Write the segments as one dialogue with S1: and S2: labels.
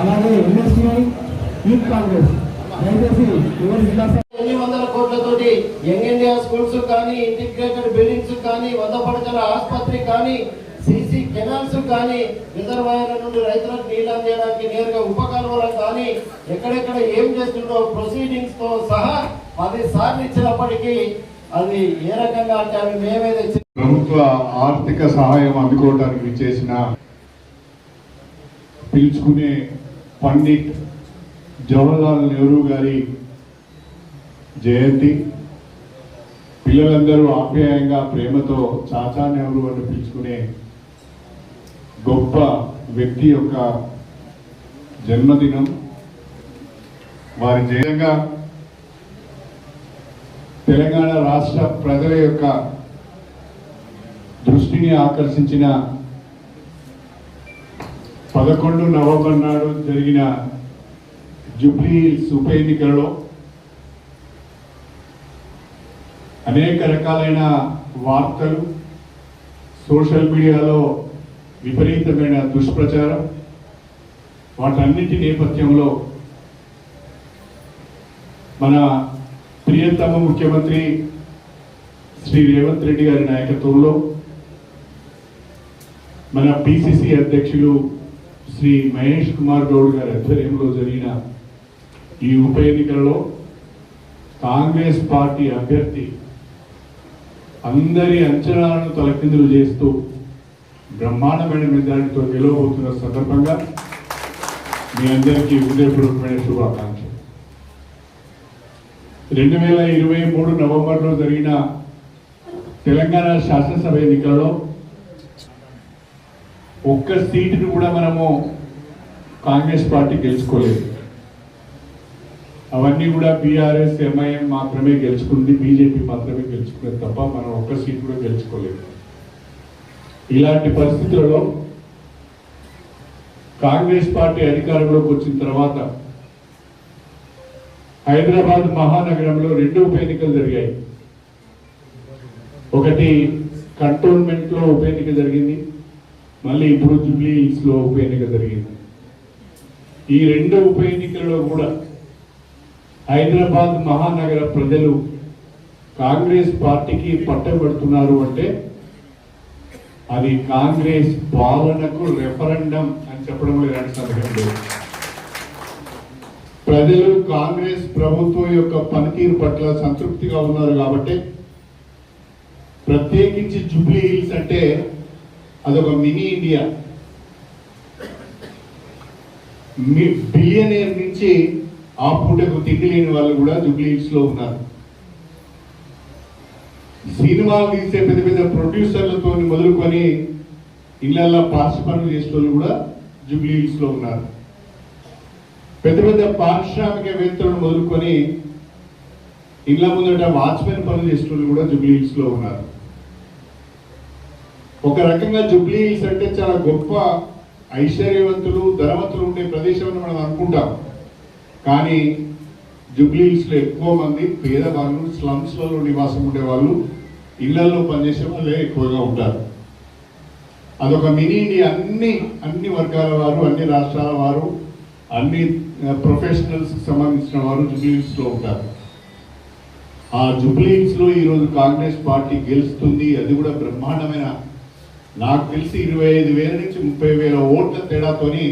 S1: అలాగే యూత్ కాంగ్రెస్ దయచేసి ఎవరి జిల్లా
S2: ఎన్ని వందల కోట్లతోటి యంగ్ ఇండియా స్కూల్స్ కానీ ఇంటిగ్రేటెడ్ బిల్డింగ్స్ కానీ వంద పడకల ఆసుపత్రి కానీ సీసీ కెనాల్స్ కానీ రిజర్వాయర్ల నుండి రైతులకు నీళ్ళు అందించడానికి నేరుగా ఉపకాలువలకు కానీ ఎక్కడెక్కడ ఏం చేస్తుండో ప్రొసీడింగ్స్తో సహా పది సార్లు ఇచ్చినప్పటికీ అది ఏ రకంగా అంటే అవి
S3: ప్రభుత్వ ఆర్థిక సహాయం అందుకోవడానికి విచ్చేసిన పిలుచుకునే పండిట్ జవహర్లాల్ నెహ్రూ గారి జయంతి. పిల్లలందరూ ఆప్యాయంగా ప్రేమతో చాచా నెహ్రూ అని పిలుచుకునే గొప్ప వ్యక్తి యొక్క జన్మదినం. వారి జయంగా తెలంగాణ రాష్ట్ర ప్రజల యొక్క దృష్టిని ఆకర్షించిన పదకొండు నవంబర్ నాడు జరిగిన జూబ్లీ హిల్స్ ఉప ఎన్నికలలో అనేక రకాలైన వార్తలు సోషల్ మీడియాలో విపరీతమైన దుష్ప్రచారం. వాటన్నిటి నేపథ్యంలో మన ప్రియతమ ముఖ్యమంత్రి శ్రీ రేవంత్ రెడ్డి గారి నాయకత్వంలో మన పిసిసి అధ్యక్షులు శ్రీ మహేష్ కుమార్ గౌడ్ గారి ఆధ్వర్యంలో జరిగిన ఈ ఉప ఎన్నికలలో కాంగ్రెస్ పార్టీ అభ్యర్థి అందరి అంచనాలను తలకిందులు చేస్తూ బ్రహ్మాండమైన నిర్ధారణతో గెలవబోతున్న సందర్భంగా మీ అందరికీ హృదయపూర్వకమైన శుభాకాంక్షలు. రెండు వేల ఇరవై మూడు నవంబర్లో జరిగిన తెలంగాణ శాసనసభ ఎన్నికలలో ఒక్క సీటును కూడా మనము కాంగ్రెస్ పార్టీ గెలుచుకోలేదు. అవన్నీ కూడా బీఆర్ఎస్ ఎంఐఎం మాత్రమే గెలుచుకుంది బీజేపీ మాత్రమే గెలుచుకునేది తప్ప మనం ఒక్క సీట్ కూడా గెలుచుకోలేదు. ఇలాంటి పరిస్థితులలో కాంగ్రెస్ పార్టీ అధికారంలోకి వచ్చిన తర్వాత హైదరాబాద్ మహానగరంలో రెండు ఉప ఎన్నికలు జరిగాయి. ఒకటి కంటోన్మెంట్లో ఉప ఎన్నిక జరిగింది. మళ్ళీ ఇప్పుడు జూబ్లీ లో ఉప ఎన్నిక జరిగింది. ఈ రెండు ఉప ఎన్నికలలో కూడా హైదరాబాద్ మహానగర ప్రజలు కాంగ్రెస్ పార్టీకి పట్టబడుతున్నారు అంటే అది కాంగ్రెస్ పాలనకు రెఫరెండం అని చెప్పడంలో ఎలాంటి సందేహం లేదు. ప్రజలు కాంగ్రెస్ ప్రభుత్వం యొక్క పనితీరు పట్ల సంతృప్తిగా ఉన్నారు కాబట్టి ప్రత్యేకించి జూబ్లీ హిల్స్ అంటే అదొక మినీ ఇండియా. బిలియనేర్ నుంచి ఆ పూటకు తిండి లేని వాళ్ళు కూడా జూబ్లీ హిల్స్లో ఉన్నారు. సినిమాలు తీసే పెద్ద పెద్ద ప్రొడ్యూసర్లతో మొదలుకొని ఇళ్ళల్లో పాస్ పనులు చేసే వాళ్ళు కూడా జూబ్లీ హిల్స్లో ఉన్నారు. పెద్ద పెద్ద పారిశ్రామికవేత్తలను మొదలుకొని ఇళ్ళ ముందట వాచ్మెన్ పనులు చేసిన కూడా జూబ్లీ లో ఉన్నారు. ఒక రకంగా జూబ్లీ హిల్స్ అంటే చాలా గొప్ప ఐశ్వర్యవంతులు ధనవంతులు ఉండే ప్రదేశం అని మనం అనుకుంటాం. కానీ జూబ్లీ లో ఎక్కువ మంది పేదవాళ్ళు స్లమ్స్లలో నివాసం ఉండే వాళ్ళు ఇళ్ళలో పనిచేసే వాళ్ళే ఎక్కువగా ఉంటారు. అదొక మినీ అన్ని అన్ని వర్గాల వారు అన్ని రాష్ట్రాల వారు అన్ని ప్రొఫెషనల్స్ సంబంధించిన వారు జూబ్లీస్లో ఉంటారు. ఆ జూబ్లీస్లో ఈరోజు కాంగ్రెస్ పార్టీ గెలుస్తుంది. అది కూడా బ్రహ్మాండమైన నాకు తెలిసి ఇరవై ఐదు వేల నుంచి ముప్పై వేల ఓట్ల తేడాతోని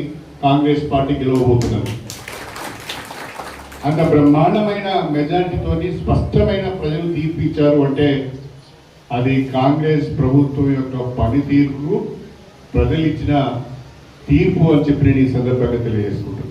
S3: కాంగ్రెస్ పార్టీ గెలవబోతున్నారు అంత బ్రహ్మాండమైన మెజారిటీతోని స్పష్టమైన ప్రజలు తీర్పు ఇచ్చారు అంటే అది కాంగ్రెస్ ప్రభుత్వం యొక్క పనితీరుకు ప్రజలు ఇచ్చిన తీర్పు అని చెప్పి నేను ఈ సందర్భంగా తెలియజేసుకుంటున్నాను.